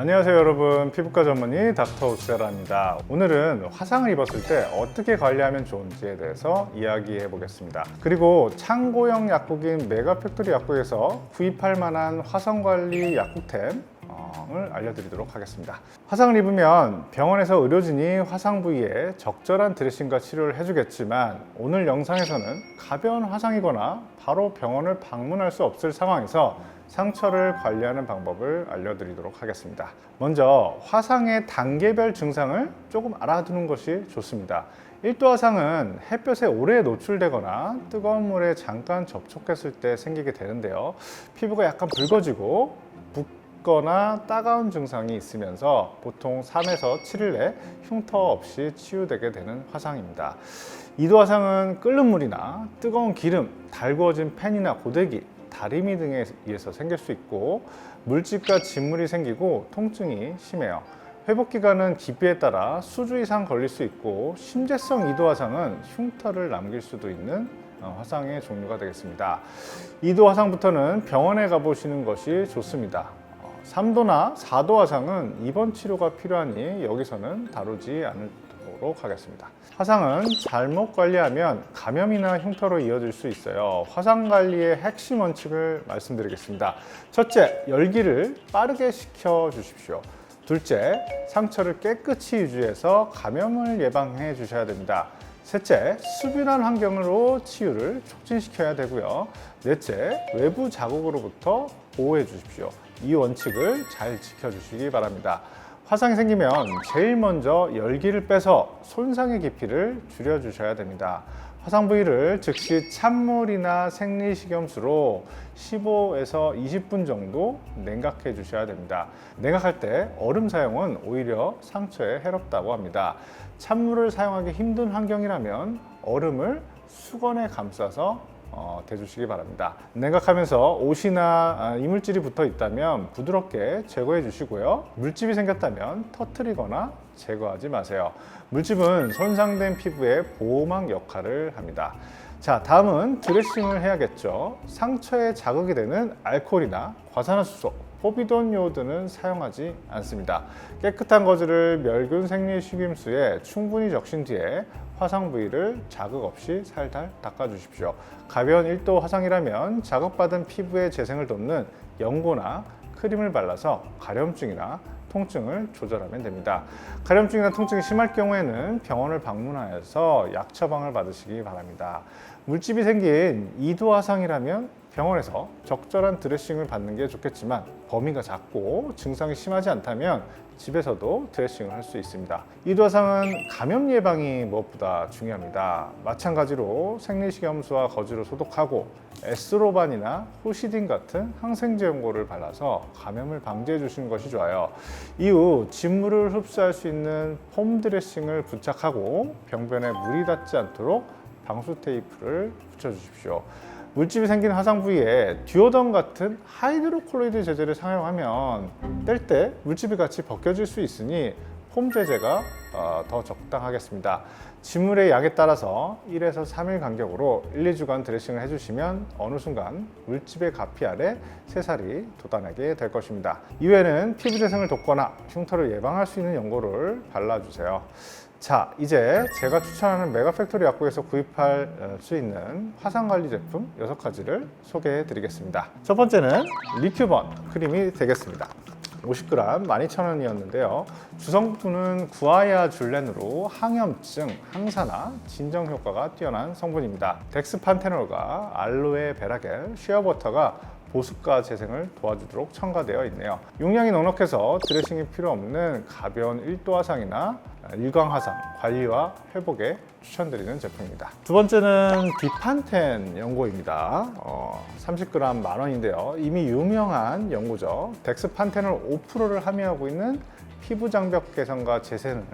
안녕하세요 여러분. 피부과 전문의 닥터 우세라입니다. 오늘은 화상을 입었을 때 어떻게 관리하면 좋은지에 대해서 이야기해 보겠습니다. 그리고 창고형 약국인 메가팩토리 약국에서 구입할 만한 화상 관리 약국템 을 알려드리도록 하겠습니다. 화상을 입으면 병원에서 의료진이 화상 부위에 적절한 드레싱과 치료를 해주겠지만 오늘 영상에서는 가벼운 화상이거나 바로 병원을 방문할 수 없을 상황에서 상처를 관리하는 방법을 알려드리도록 하겠습니다. 먼저 화상의 단계별 증상을 조금 알아두는 것이 좋습니다. 1도 화상은 햇볕에 오래 노출되거나 뜨거운 물에 잠깐 접촉했을 때 생기게 되는데요. 피부가 약간 붉어지고 붓거나 따가운 증상이 있으면서 보통 3에서 7일 내 흉터 없이 치유되게 되는 화상입니다. 이도 화상은 끓는 물이나 뜨거운 기름, 달구어진 팬이나 고데기, 다리미 등에 의해서 생길 수 있고 물집과 진물이 생기고 통증이 심해요. 회복 기간은 기피에 따라 수주 이상 걸릴 수 있고 심재성 이도 화상은 흉터를 남길 수도 있는 어, 화상의 종류가 되겠습니다. 이도 화상부터는 병원에 가보시는 것이 좋습니다. 3도나 4도 화상은 입원 치료가 필요하니 여기서는 다루지 않도록 하겠습니다. 화상은 잘못 관리하면 감염이나 흉터로 이어질 수 있어요. 화상 관리의 핵심 원칙을 말씀드리겠습니다. 첫째, 열기를 빠르게 식혀 주십시오. 둘째, 상처를 깨끗이 유지해서 감염을 예방해 주셔야 됩니다. 셋째, 수분한 환경으로 치유를 촉진시켜야 되고요. 넷째, 외부 자극으로부터 보호해 주십시오. 이 원칙을 잘 지켜주시기 바랍니다. 화상이 생기면 제일 먼저 열기를 빼서 손상의 깊이를 줄여주셔야 됩니다. 화상 부위를 즉시 찬물이나 생리식염수로 15에서 20분 정도 냉각해 주셔야 됩니다. 냉각할 때 얼음 사용은 오히려 상처에 해롭다고 합니다. 찬물을 사용하기 힘든 환경이라면 얼음을 수건에 감싸서 어, 대주시기 바랍니다. 냉각하면서 옷이나 아, 이물질이 붙어 있다면 부드럽게 제거해 주시고요. 물집이 생겼다면 터트리거나 제거하지 마세요. 물집은 손상된 피부의 보호막 역할을 합니다. 자, 다음은 드레싱을 해야겠죠. 상처에 자극이 되는 알코올이나 과산화수소, 포비돈 요오드는 사용하지 않습니다. 깨끗한 거즈를 멸균 생리 식임수에 충분히 적신 뒤에 화상 부위를 자극 없이 살살 닦아주십시오. 가벼운 1도 화상이라면 자극받은 피부의 재생을 돕는 연고나 크림을 발라서 가려움증이나 통증을 조절하면 됩니다. 가려움증이나 통증이 심할 경우에는 병원을 방문하여서 약 처방을 받으시기 바랍니다. 물집이 생긴 2도 화상이라면 병원에서 적절한 드레싱을 받는 게 좋겠지만 범위가 작고 증상이 심하지 않다면 집에서도 드레싱을 할 수 있습니다. 이도 화상은 감염 예방이 무엇보다 중요합니다. 마찬가지로 생리식염수와 거즈로 소독하고 에스로반이나 호시딘 같은 항생제 연고를 발라서 감염을 방지해 주시는 것이 좋아요. 이후 진물을 흡수할 수 있는 폼 드레싱을 부착하고 병변에 물이 닿지 않도록 방수 테이프를 붙여 주십시오. 물집이 생긴 화상 부위에 듀오던 같은 하이드로콜로이드 제제를 사용하면 뗄 때 물집이 같이 벗겨질 수 있으니 폼 제제가 어, 더 적당하겠습니다. 진물의 양에 따라서 1에서 3일 간격으로 1, 2주간 드레싱을 해주시면 어느 순간 물집의 가피 아래 새살이 돋아나게 될 것입니다. 이후에는 피부 재생을 돕거나 흉터를 예방할 수 있는 연고를 발라주세요. 자, 이제 제가 추천하는 메가팩토리 약국에서 구입할 어, 수 있는 화상 관리 제품 6가지를 소개해 드리겠습니다. 첫 번째는 리큐번 크림이 되겠습니다. 50g 12,000원이었는데요. 주성분은 구아야 줄렌으로 항염증, 항산화, 진정 효과가 뛰어난 성분입니다. 덱스판테놀과 알로에 베라겔, 쉐어버터가 보습과 재생을 도와주도록 첨가되어 있네요. 용량이 넉넉해서 드레싱이 필요 없는 가벼운 1도 화상이나 일광 화상 관리와 회복에 추천드리는 제품입니다. 두 번째는 디판텐 연고입니다. 어, 30g 만 원인데요. 이미 유명한 연고죠. 덱스판텐을 5%를 함유하고 있는 피부 장벽 개선과 재생을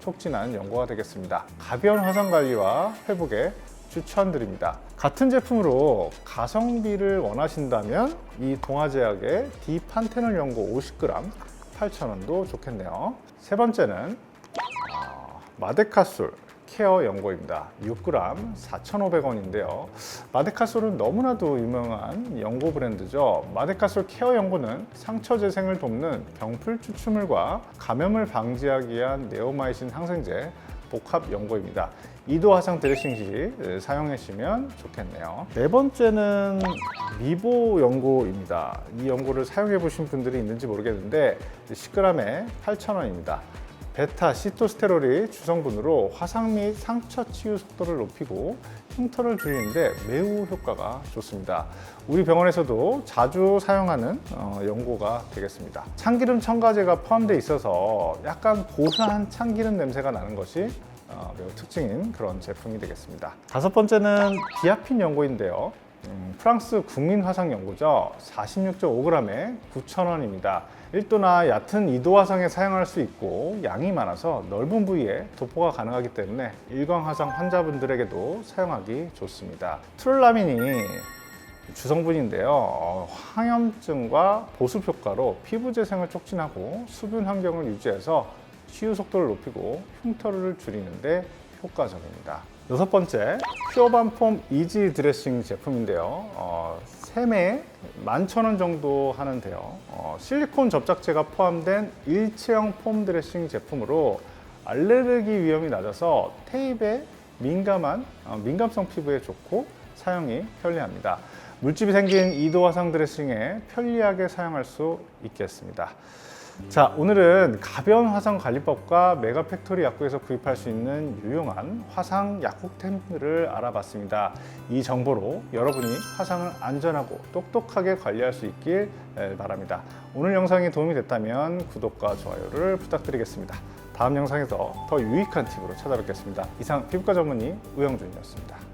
촉진하는 연고가 되겠습니다. 가벼운 화상 관리와 회복에 추천드립니다. 같은 제품으로 가성비를 원하신다면 이 동아제약의 디판테놀 연고 50g 8,000원도 좋겠네요. 세 번째는 어, 마데카솔 케어 연고입니다. 6g 4,500원인데요. 마데카솔은 너무나도 유명한 연고 브랜드죠. 마데카솔 케어 연고는 상처 재생을 돕는 병풀 추출물과 감염을 방지하기 위한 네오마이신 항생제 복합 연고입니다. 이도 화상 드레싱 시 사용하시면 좋겠네요. 네 번째는 미보 연고입니다. 이 연고를 사용해 보신 분들이 있는지 모르겠는데 10g에 8,000원입니다. 베타 시토스테롤이 주성분으로 화상 및 상처 치유 속도를 높이고 흉터를 줄이는데 매우 효과가 좋습니다. 우리 병원에서도 자주 사용하는 어, 연고가 되겠습니다. 참기름 첨가제가 포함되어 있어서 약간 고소한 참기름 냄새가 나는 것이 어, 매우 특징인 그런 제품이 되겠습니다. 다섯 번째는 디아핀 연고인데요. 음, 프랑스 국민 화상 연고죠. 46.5g에 9,000원입니다. 1도나 얕은 2도 화상에 사용할 수 있고 양이 많아서 넓은 부위에 도포가 가능하기 때문에 일광 화상 환자분들에게도 사용하기 좋습니다. 트롤라민이 주성분인데요. 어, 항염증과 보습 효과로 피부 재생을 촉진하고 수분 환경을 유지해서 치유 속도를 높이고 흉터를 줄이는데 효과적입니다. 여섯 번째, 퓨어반폼 이지 드레싱 제품인데요. 어, 3매에 11,000원 정도 하는데요. 어, 실리콘 접착제가 포함된 일체형 폼 드레싱 제품으로 알레르기 위험이 낮아서 테이프에 민감한 어, 민감성 피부에 좋고 사용이 편리합니다. 물집이 생긴 이도 화상 드레싱에 편리하게 사용할 수 있겠습니다. 자, 오늘은 가벼운 화상 관리법과 메가 팩토리 약국에서 구입할 수 있는 유용한 화상 약국템들을 알아봤습니다. 이 정보로 여러분이 화상을 안전하고 똑똑하게 관리할 수 있길 에, 바랍니다. 오늘 영상이 도움이 됐다면 구독과 좋아요를 부탁드리겠습니다. 다음 영상에서 더 유익한 팁으로 찾아뵙겠습니다. 이상 피부과 전문의 우영준이었습니다.